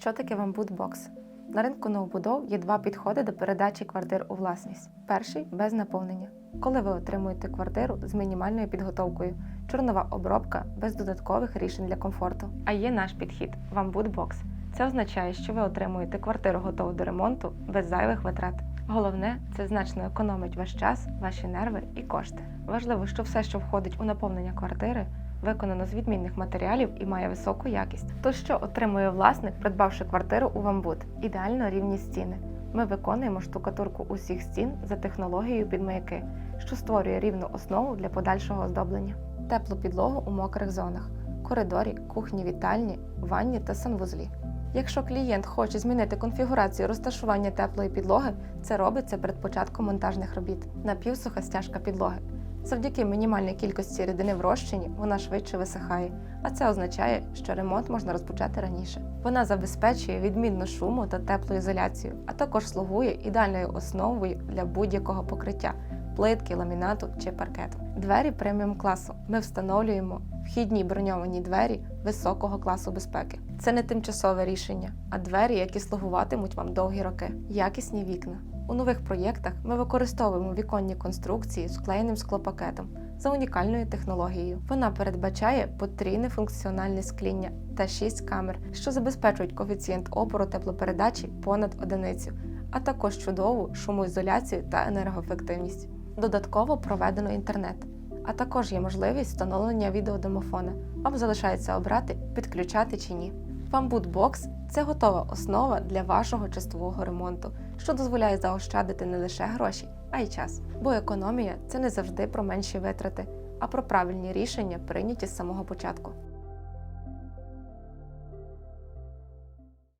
Що таке вамбут-бокс? На ринку новобудов є два підходи до передачі квартир у власність. Перший без наповнення. Коли ви отримуєте квартиру з мінімальною підготовкою, чорнова обробка без додаткових рішень для комфорту. А є наш підхід вамбут-бокс. Це означає, що ви отримуєте квартиру готову до ремонту без зайвих витрат. Головне, це значно економить ваш час, ваші нерви і кошти. Важливо, що все, що входить у наповнення квартири, виконано з відмінних матеріалів і має високу якість. То що отримує власник, придбавши квартиру у Вамбут? Ідеально рівні стіни. Ми виконуємо штукатурку усіх стін за технологією підмаяки, що створює рівну основу для подальшого оздоблення. Теплу підлогу у мокрих зонах, коридорі, кухні, вітальні, ванні та санвузлі. Якщо клієнт хоче змінити конфігурацію розташування теплої підлоги, це робиться перед початком монтажних робіт. Напівсуха стяжка підлоги. Завдяки мінімальній кількості рідини в розчині вона швидше висихає, а це означає, що ремонт можна розпочати раніше. Вона забезпечує відмінну шуму та теплоізоляцію, а також слугує ідеальною основою для будь-якого покриття плитки, ламінату чи паркету. Двері преміум класу. Ми встановлюємо вхідні броньовані двері високого класу безпеки. Це не тимчасове рішення, а двері, які слугуватимуть вам довгі роки. Якісні вікна. У нових проєктах ми використовуємо віконні конструкції з вклеєним склопакетом за унікальною технологією. Вона передбачає потрійне функціональне скління та 6 камер, що забезпечують коефіцієнт опору теплопередачі понад одиницю, а також чудову шумоізоляцію та енергоефективність. Додатково проведено інтернет, а також є можливість встановлення відеодомофона. Вам залишається обрати, підключати чи ні. Bamboo це готова основа для вашого частового ремонту, що дозволяє заощадити не лише гроші, а й час. Бо економія це не завжди про менші витрати, а про правильні рішення, прийняті з самого початку.